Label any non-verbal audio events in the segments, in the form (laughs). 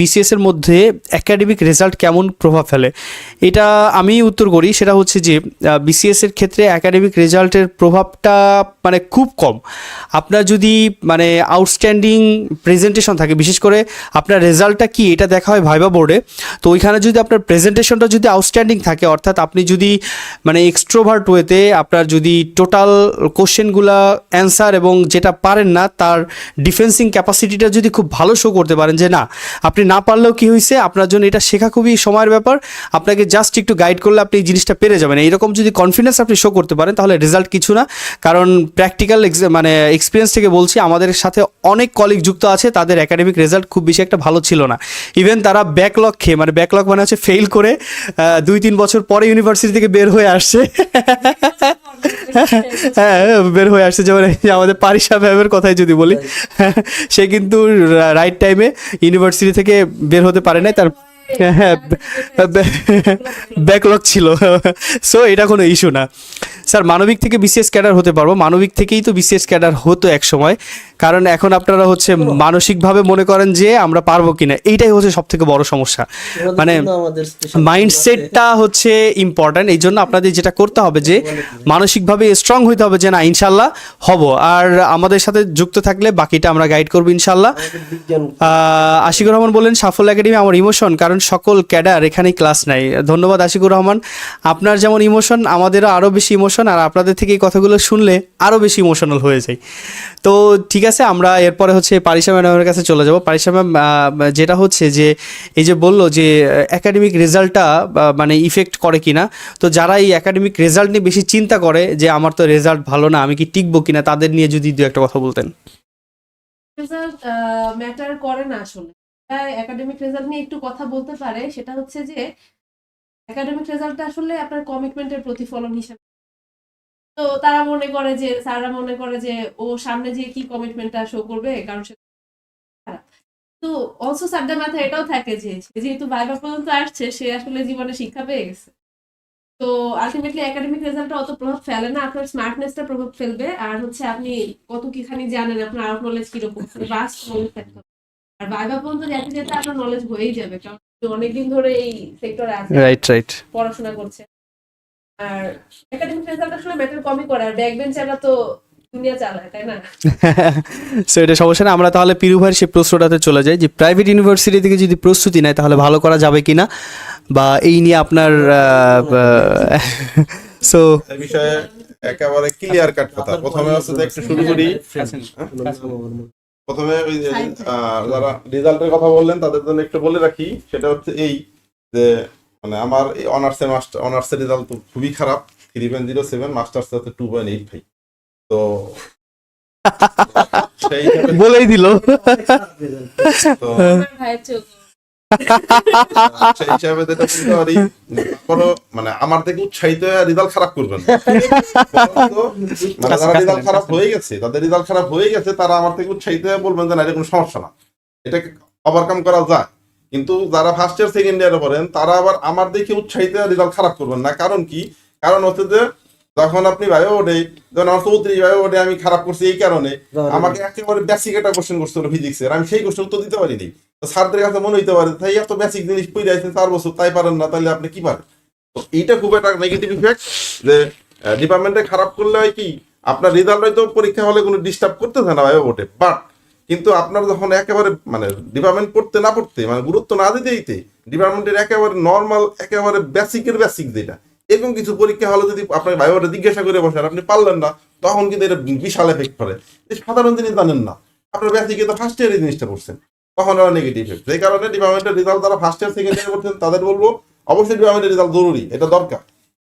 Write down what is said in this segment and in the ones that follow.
BCS এর মধ্যে academic result কেমন প্রভাব ফেলে? এটা আমি উত্তর করি, সেটা হচ্ছে যে বিসিএস এর ক্ষেত্রে একাডেমিক রেজাল্টের প্রভাবটা মানে খুব কম। আপনার যদি মানে আউটস্ট্যান্ডিং প্রেজেন্টেশন থাকে, বিশেষ করে আপনার রেজাল্টটা কি, এটা দেখা হয় ভাইবা বোর্ডে তো ওইখানে যদি আপনার প্রেজেন্টেশনটা যদি আউটস্ট্যান্ডিং থাকে, অর্থাৎ আপনি যদি মানে এক্সট্রোভার্ট ওয়েতে আপনার যদি টোটাল কোশ্চেনগুলা অ্যান্সার এবং যেটা পারেন না, তার ডিফেন্সিং ক্যাপাসিটিটা যদি খুব ভালো শো করতে পারেন যে না আপনি না পারলেও কি হয়েছে আপনার জন্য এটা শেখা খুবই সময়ের ব্যাপার। আপনাকে জাস্ট একটু গাইড করলে আপনি এই জিনিসটা পেরে যাবেন। এইরকম যদি কনফিডেন্স আপনি শো করতে পারেন তাহলে রেজাল্ট কিছু না। কারণ প্র্যাকটিক্যাল মানে এক্সপিরিয়েন্স থেকে বলছি আমাদের সাথে অনেক কলিগ যুক্ত আছে তাদের একাডেমিক রেজাল্ট খুব বেশি একটা ভালো ছিল না। ইভেন তারা ব্যাকলগ খেয়ে মানে ব্যাকলগ মানে হচ্ছে ফেল করে দুই তিন বছর পরে ইউনিভার্সিটি থেকে বের হয়ে আসছে। হ্যাঁ বের হয়ে আসছে যেমন আমাদের পারিসা ম্যামের কথাই যদি বলি। সে কিন্তু রাইট টাইমে ইউনিভার্সিটি থেকে বের হতে পারে নাই, তার হ্যাঁ ব্যাকলগ ছিল। সো এটা কোনো ইস্যু না। স্যার মানবিক থেকে বিশেষ ক্যাডার হতে পারব। মানবিক থেকেই তো বিশেষ ক্যাডার হতো এক সময় কারণ এখন আপনারা হচ্ছে মানসিকভাবে মনে করেন যে আমরা পারব কিনা এইটাই হচ্ছে সব থেকে বড় সমস্যা। মানে মাইন্ডসেটটা হচ্ছে ইম্পর্ট্যান্ট এই জন্য আপনাদের যেটা করতে হবে যে মানসিকভাবে স্ট্রং হইতে হবে যে না ইনশাল্লাহ হব। আর আমাদের সাথে যুক্ত থাকলে বাকিটা আমরা গাইড করব ইনশাল্লাহ আশিকুর রহমান বলেন সাফল্য একাডেমি আমার ইমোশন কারণ সকল ক্যাডার এখানেই ক্লাস নাই ধন্যবাদ আশিকুর রহমান। আপনার যেমন ইমোশন আমাদেরও আরও বেশি ইমোশন আর আপনাদের থেকে এই কথাগুলো শুনলে আরও বেশি ইমোশনাল হয়ে যায়। তো ঠিক আছে আমরা এরপরে হচ্ছে পারিসা ম্যাডামের কাছে চলে যাব। পারিসা ম্যাম যেটা হচ্ছে যে, এই যে বলল যে একাডেমিক রেজাল্টটা মানে ইফেক্ট করে কিনা, তো যারা এই একাডেমিক রেজাল্ট নিয়ে বেশি চিন্তা করে যে, আমার তো রেজাল্ট ভালো না, আমি কি টিকবো কিনা? তাদের নিয়ে যদি দু একটা কথা বলতেন। রেজাল্ট ম্যাটার করে না আসলে। একাডেমিক রেজাল্ট নিয়ে একটু কথা বলতে পারে, সেটা হচ্ছে যে একাডেমিক রেজাল্টটা আসলে আপনার কমিটমেন্টের প্রতিফলন হিসেবে তো তারা মনে করে যে স্যাররা মনে করে যে ও সামনে যে কি কমিটমেন্টটা শো করবে? কারণ সে তো অলসো স্যারদের মাথায় এটাও থাকে যে যেহেতু বাইবা পর্যন্ত আসছে সে আসলে জীবনে শিক্ষা পেয়ে গেছে। তো আলটিমেটলি একাডেমিক রেজাল্টটা অত প্রভাব ফেলে না আপনার স্মার্টনেসটা প্রভাব ফেলবে। আর হচ্ছে আপনি কত কিখানি জানেন আপনার আউট নলেজ কীরকম? ভাস্ট নলেজ থাকতে। আর বাইবা পর্যন্ত যেতে যেতে আপনার নলেজ হয়েই যাবে। কারণ অনেকদিন ধরে এই সেক্টরে আছে। রাইট রাইট পড়াশোনা করছে। আর একাডেমিক রেজাল্ট আসলে ম্যাটার কমই করে আর ব্যাক বেঞ্চাররা তো দুনিয়া চালায় তাই না? (laughs) সো এটা সমস্যা না। আমরা তাহলে পিরু ভাইয়ের সেই প্রশ্নটাতে চলে যাই যে প্রাইভেট ইউনিভার্সিটি থেকে যদি প্রস্তুতি নেয় তাহলে ভালো করা যাবে কিনা? বা এই নিয়ে আপনার সো (laughs) বিষয়ে একেবারে ক্লিয়ার কাট কথা। প্রথমে হচ্ছে একটু শুরু করি। প্রথমে ওই যারা রেজাল্টের কথা বললেন তাদের জন্য একটু বলে রাখি। সেটা হচ্ছে এই যে মানে আমার এই অনার্সের মাস্টার অনার্সের রেজাল্ট তো খুবই খারাপ three point zero seven masters হচ্ছে টু পয়েন্ট এইট ফাইভ তো বলেই দিল। (laughs) সেই হিসাবে মানে আমার থেকে উৎসাহিত রেজাল্ট খারাপ করবেন না। মানে যারা রেজাল্ট খারাপ হয়ে গেছে তাদের রেজাল্ট খারাপ হয়ে গেছে তারা আমার থেকে উৎসাহিত হয়ে বলবেন যে না এটা কোনো সমস্যা না। এটাকে ওভারকাম করা যায়? কিন্তু যারা ফার্স্ট ইয়ার সেকেন্ড ইয়ারে পড়েন তারা আবার আমার দেখে উৎসাহিত রেজাল্ট খারাপ করবেন না। কারণ কি? কারণ হচ্ছে যে যখন আপনি ভাইও ওঠে যখন আমার চৌত্রিশ ভাইও ওঠে আমি খারাপ করছি এই কারণে আমাকে একেবারে বেসিক একটা কোশ্চেন করছিল ফিজিক্সের আমি সেই কোশ্চেন উত্তর দিতে পারিনি। তো স্যারদের কাছে মনে হইতে পারে তাই এত বেসিক জিনিস পড়ে আছে চার বছর তাই পারেন না তাহলে আপনি কি পারেন? তো এইটা খুব একটা নেগেটিভ ইফেক্ট যে ডিপার্টমেন্টে খারাপ করলে হয় কি আপনার রেজাল্ট হয়তো পরীক্ষা হলে কোনো ডিস্টার্ব করতেছে না ভাইও ওঠে। বাট কিন্তু আপনার যখন একেবারে মানে ডিপার্টমেন্ট পড়তে না পড়তে মানে গুরুত্ব না দিতে দিতে ডিপার্টমেন্টের একেবারে নর্মাল একেবারে বেসিকের বেসিক যেটা এরকম কিছু পরীক্ষা হলে যদি আপনার ভাইওটা জিজ্ঞাসা করে বসেন আপনি পারলেন না তখন কিন্তু এটা বিশাল এফেক্ট করে এই সাধারণ জিনিস জানেন না। আপনার বেসিকে তো ফার্স্ট ইয়ার এই জিনিসটা করছেন তখন ওরা নেগেটিভ ইফেক্ট সেই কারণে ডিপার্টমেন্টের রেজাল্ট যারা ফার্স্ট ইয়ার সেকেন্ড ইয়ার করছেন তাদের বলব অবশ্যই ডিপার্টমেন্টের রেজাল্ট জরুরি এটা দরকার।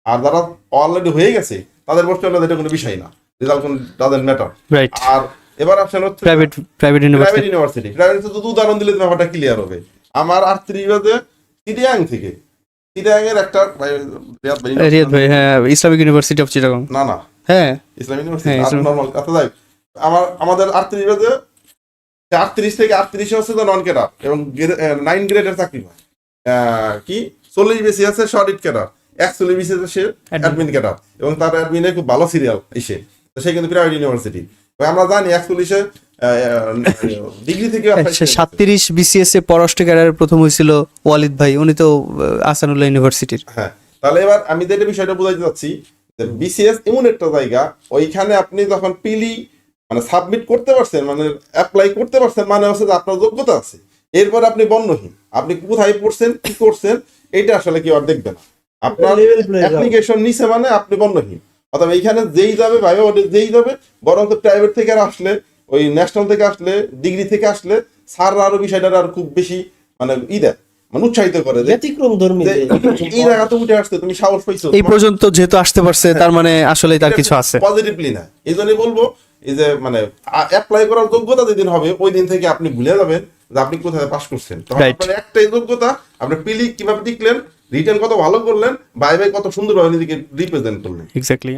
আর যারা অলরেডি হয়ে গেছে তাদের পক্ষে হলে এটা কোনো বিষয় না। রেজাল্ট কোনো তাদের ম্যাটার আর এবার আসেন হচ্ছে private private private university university private শুধু উদাহরণ দিলে ব্যাপারটা ক্লিয়ার হবে। আমার আটত্রিশ বাজে চিটিয়াং থেকে। চিটিয়াং এর একটা রিয়াদ ভাই, হ্যাঁ ইসলামিক ইউনিভার্সিটি অফ চিটাগং না না। হ্যাঁ। ইসলাম ইউনিভার্সিটি নর্মাল আচ্ছা যাই আমার আমাদের আটত্রিশ বাজে আটত্রিশ থেকে আটত্রিশে হচ্ছে তো নন ক্যাডার এবং নাইন গ্রেডের চাকরি হয়। কি? চল্লিশ বেশি আছে শর্ট ক্যাডার একচল্লিশ বেশি আছে সে অ্যাডমিন ক্যাডার এবং তার অ্যাডমিনে খুব ভালো সিরিয়াল এসে। তো সে কিন্তু প্রাইভেট ইউনিভার্সিটি আমরা জানি একচল্লিশে ডিগ্রি থেকে সাতত্রিশ বিসিএস এ পররাষ্ট্র ক্যাডারের প্রথম হয়েছিল ওয়ালিদ ভাই উনি তো আসানুল্লাহ ইউনিভার্সিটির। হ্যাঁ তাহলে এবার আমি যেটা বিষয়টা বোঝাতে চাচ্ছি বিসিএস এমন একটা জায়গা ওইখানে আপনি যখন পিলি মানে সাবমিট করতে পারছেন মানে অ্যাপ্লাই করতে পারছেন মানে হচ্ছে যে আপনার যোগ্যতা আছে। এরপর আপনি বন্যহীন আপনি কোথায় পড়ছেন কি করছেন এটা আসলে কি আর দেখবে না। আপনার অ্যাপ্লিকেশন নিছে মানে আপনি বন্যহীন অথবা এইখানে যেই যাবে ভাইবে ওটা যেই যাবে বরং তো প্রাইভেট থেকে আর আসলে ওই ন্যাশনাল থেকে আসলে ডিগ্রি থেকে আসলে স্যাররা আরও বিষয়টা আর খুব বেশি মানে ই দেয় মানে উৎসাহিত করে যে ব্যতিক্রম ধর্মী যে (laughs) এই জায়গাতে উঠে আসতে তুমি সাহস পাইছো। এই পর্যন্ত যেহেতু আসতে পারছে তার মানে আসলে তার কিছু আছে। পজিটিভলি না। এই জন্যই বলব এই যে মানে অ্যাপ্লাই করার যোগ্যতা যেদিন হবে ওই দিন থেকে আপনি ভুলে যাবেন যে আপনি কোথায় পাস করছেন। তখন আপনার একটাই যোগ্যতা আপনি পিলি কীভাবে টিকলেন রিটার্ন কত ভালো করলেন বাই বাই কত সুন্দরভাবে নিজেকে রিপ্রেজেন্ট করলেন। এক্স্যাক্টলি